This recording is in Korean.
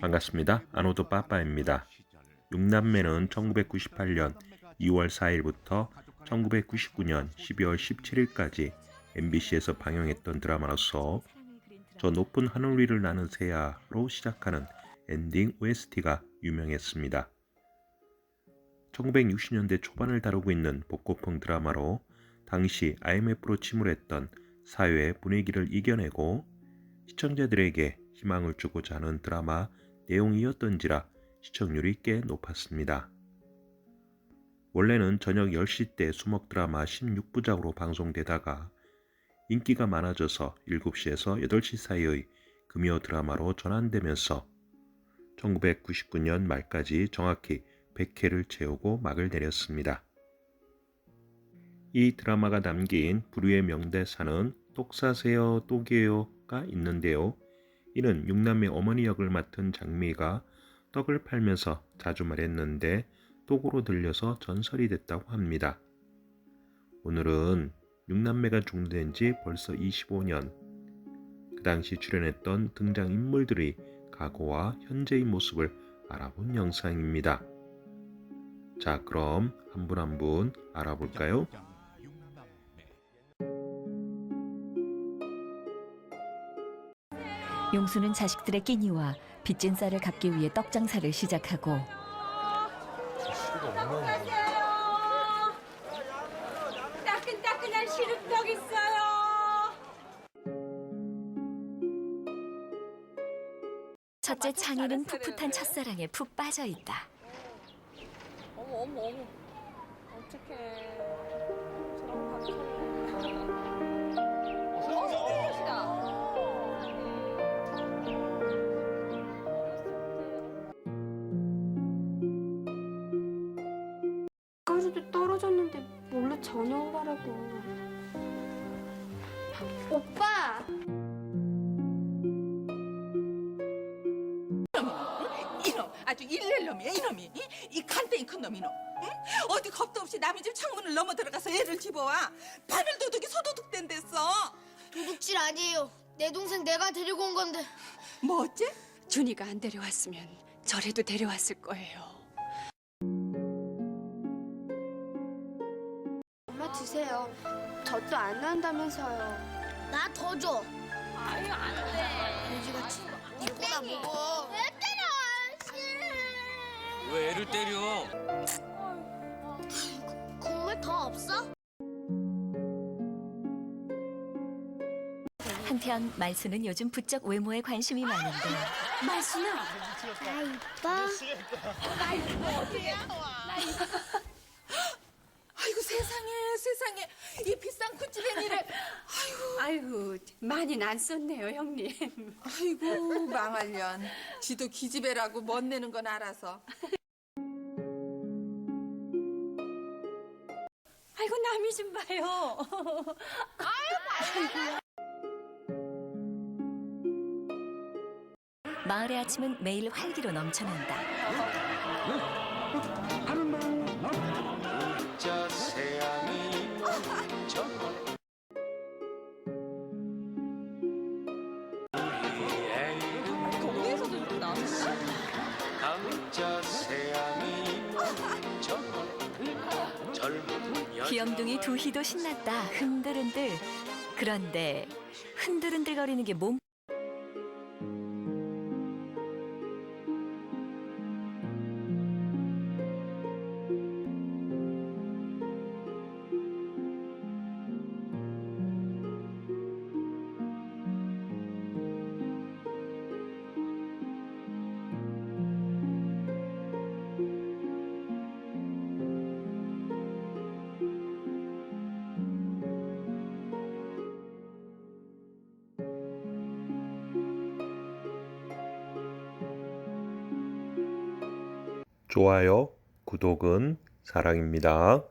반갑습니다. 아노도 빠빠입니다. 6남매는 1998년 2월 4일부터 1999년 12월 17일까지 MBC에서 방영했던 드라마로서 저 높은 하늘 위를 나는 새야로 시작하는 엔딩 OST가 유명했습니다. 1960년대 초반을 다루고 있는 복고풍 드라마로 당시 IMF로 침울했던 사회의 분위기를 이겨내고 시청자들에게 희망을 주고자 하는 드라마 내용이었던지라 시청률이 꽤 높았습니다. 원래는 저녁 10시 때 수목 드라마 16부작으로 방송되다가 인기가 많아져서 7시에서 8시 사이의 금요 드라마로 전환되면서 1999년 말까지 정확히 100회를 채우고 막을 내렸습니다. 이 드라마가 담긴 불후의 명대사는 똑사세요 똑이에요가 있는데요. 이는 육남매 어머니 역을 맡은 장미가 떡을 팔면서 자주 말했는데 똑으로 들려서 전설이 됐다고 합니다. 오늘은 육남매가 중된 지 벌써 25년. 그 당시 출연했던 등장인물들의 과거와 현재의 모습을 알아본 영상입니다. 자, 그럼 한 분 한분 알아볼까요? 용수는 자식들의 끼니와 빚진 쌀을 갚기 위해 떡 장사를 시작하고 따끈따끈한 시름떡 있어요. 첫째 창희는 풋풋한 첫사랑에 푹 빠져 있다. 어머 어머 어머. 어떡해. 까지도 떨어졌는데 몰래 저녁하라고. 오빠! 이놈 아주 일낼 놈이야 이놈이 이, 이 간땡이 큰 놈 이 놈 응? 어디 겁도 없이 남의 집 창문을 넘어 들어가서 애를 집어와 바늘 도둑이 소도둑 된 됐어 도둑질 아니에요. 내 동생 내가 데리고 온 건데. 뭐 어째? 준이가 안 데려왔으면 저래도 데려왔을 거예요. 엄마 드세요. 젖도 안 난다면서요. 나 더 줘. 아유 안 돼. 돼지같이. 이거나 먹어. 왜 때려? 왜 애를 때려? 국물 더 없어? 한편 말수는 요즘 부쩍 외모에 관심이 많은데 말순아! 나 이뻐. 아이고 세상에 세상에 이 비싼 쿠찌레니를 아이고, 많이는 안 썼네요, 형님. 아이고 망할년 지도 기집애라고 멋내는 건 알아서 아이고, 남이 좀 봐요. 마을의 아침은 매일 활기로 넘쳐난다. 동네에서 귀염둥이 두희도 신났다. 흔들흔들. 그런데 흔들흔들거리는 게 몸. 좋아요, 구독은 사랑입니다.